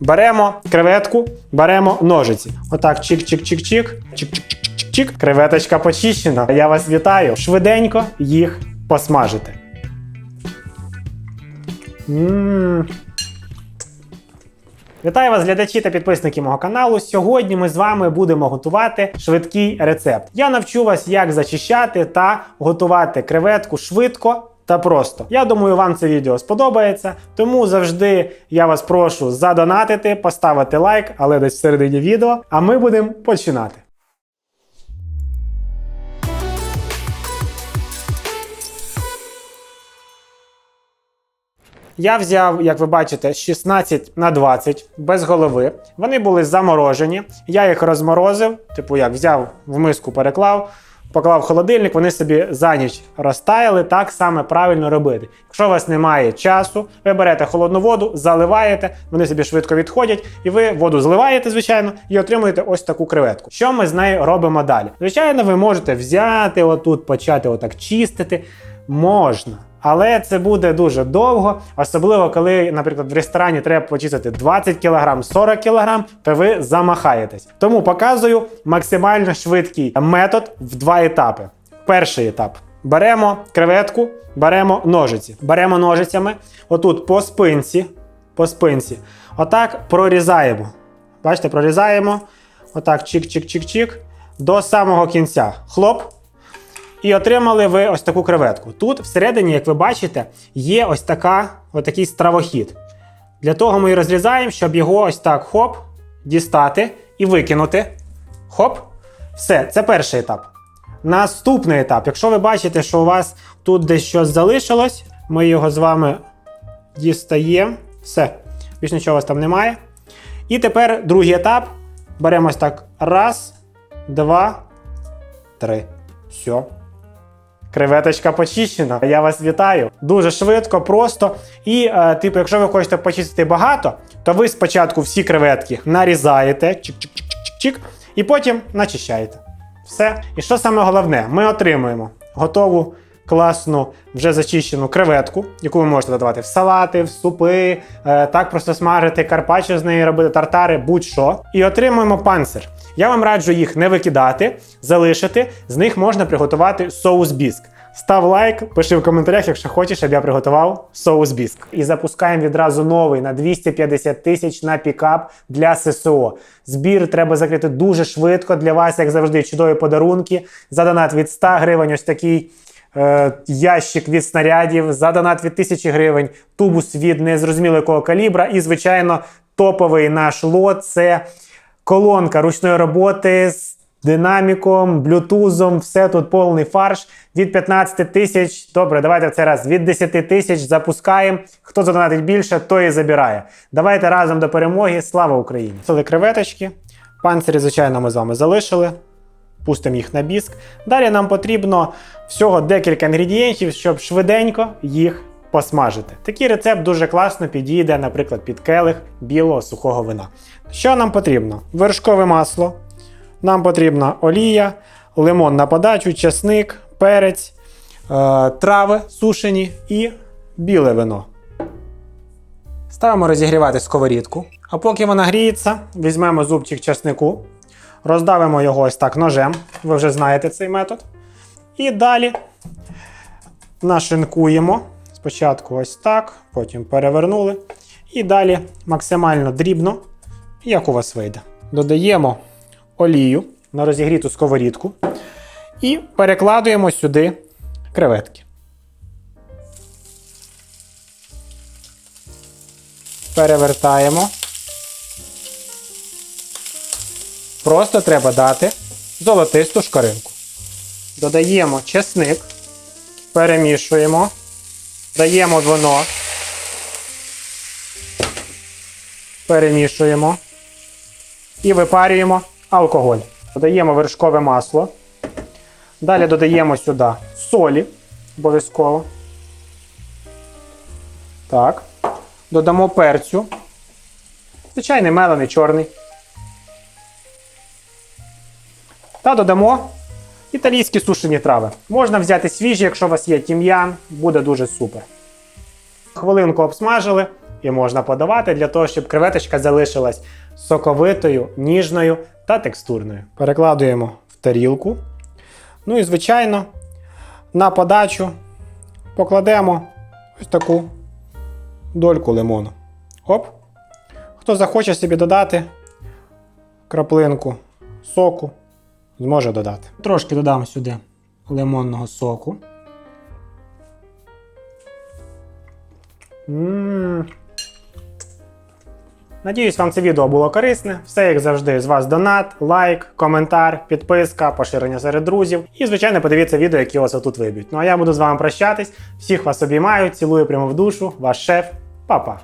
Беремо креветку, беремо ножиці. Отак, чик-чик-чик-чик, чик-чик-чик-чик. Креветочка почищена. Я вас вітаю. Швиденько їх посмажити. Мм. Вітаю вас, глядачі та підписники мого каналу. Сьогодні ми з вами будемо готувати швидкий рецепт. Я навчу вас, як зачищати та готувати креветку швидко. Та просто. Я думаю, вам це відео сподобається. Тому завжди я вас прошу задонатити, поставити лайк, але десь всередині відео. А ми будемо починати. Я взяв, як ви бачите, 16 на 20 без голови. Вони були заморожені. Я їх розморозив, типу як взяв в миску, переклав, поклав в холодильник, вони собі за ніч розтаяли. Так саме правильно робити. Якщо у вас немає часу, ви берете холодну воду, заливаєте, вони собі швидко відходять, і ви воду зливаєте, звичайно, і отримуєте ось таку креветку. Що ми з нею робимо далі? Звичайно, ви можете взяти отут, почати отак чистити. Можна. Але це буде дуже довго, особливо коли, наприклад, в ресторані треба почистити 20 кг, 40 кг, то ви замахаєтесь. Тому показую максимально швидкий метод в два етапи. Перший етап. Беремо креветку, беремо ножиці. Беремо ножицями, отут по спинці, по спинці. Отак прорізаємо. Бачите, прорізаємо. Отак, чик-чик-чик-чик. До самого кінця. Хлоп. І отримали ви ось таку креветку. Тут всередині, як ви бачите, є ось така, ось такий стравохід. Для того ми і розрізаємо, щоб його ось так хоп, дістати і викинути. Хоп. Все, це перший етап. Наступний етап. Якщо ви бачите, що у вас тут десь щось залишилось, ми його з вами дістаємо. Все, більш нічого у вас там немає. І тепер другий етап. Беремо ось так. Раз, два, три. Все. Креветочка почищена. Я вас вітаю. Дуже швидко, просто. І, е, типу, якщо ви хочете почистити багато, то ви спочатку всі креветки нарізаєте, чик-чик-чик-чик-чик, і потім начищаєте. Все. І що саме головне, ми отримуємо готову класну вже зачищену креветку, яку ви можете додавати в салати, в супи, е, так просто смажити, карпаччо з неї робити, тартари, будь-що. І отримуємо панцир. Я вам раджу їх не викидати, залишити. З них можна приготувати соус біск. Став лайк, пиши в коментарях, якщо хочеш, щоб я приготував соус біск. І запускаємо відразу новий на 250 тисяч на пікап для ССО. Збір треба закрити дуже швидко для вас, як завжди, чудові подарунки. За донат від 100 гривень, ось такий е, ящик від снарядів, за донат від 1000 гривень, тубус від незрозуміло якого калібра. І, звичайно, топовий наш лот це колонка ручної роботи з динаміком, блютузом, все тут повний фарш. Від 15 тисяч. Добре, давайте в цей раз від 10 тисяч запускаємо. Хто задонатить більше, той і забирає. Давайте разом до перемоги. Слава Україні! Це креветочки. Панцирі, звичайно, ми з вами залишили. Пустимо їх на біск. Далі нам потрібно всього декілька інгредієнтів, щоб швиденько їх посмажити. Такий рецепт дуже класно підійде, наприклад, під келих білого сухого вина. Що нам потрібно? Вершкове масло, нам потрібна олія, лимон на подачу, часник, перець, е, трави сушені і біле вино. Ставимо розігрівати сковорідку. А поки вона гріється, візьмемо зубчик часнику, роздавимо його ось так ножем. Ви вже знаєте цей метод. І далі нашинкуємо. Спочатку ось так, потім перевернули. І далі максимально дрібно, як у вас вийде. Додаємо олію на розігріту сковорідку і перекладуємо сюди креветки. Перевертаємо. Просто треба дати золотисту шкаринку. Додаємо чесник, перемішуємо, даємо вино, перемішуємо і випарюємо алкоголь. Додаємо вершкове масло. Далі додаємо сюди солі обов'язково. Так. Додамо перцю. Звичайний мелений чорний. Та додамо італійські сушені трави. Можна взяти свіжі, якщо у вас є тім'ян, буде дуже супер. Хвилинку обсмажили, і можна подавати для того, щоб креветочка залишилась соковитою, ніжною та текстурною. Перекладуємо в тарілку. Ну і, звичайно, на подачу покладемо ось таку дольку лимону. Оп. Хто захоче собі додати краплинку соку, зможе додати. Трошки додам сюди лимонного соку. М. Надіюсь, вам це відео було корисне. Все, як завжди, з вас донат, лайк, коментар, підписка, поширення серед друзів. І, звичайно, подивіться відео, які вас отут виб'ють. Ну а я буду з вами прощатись. Всіх вас обіймаю, цілую прямо в душу, ваш шеф, Па-па.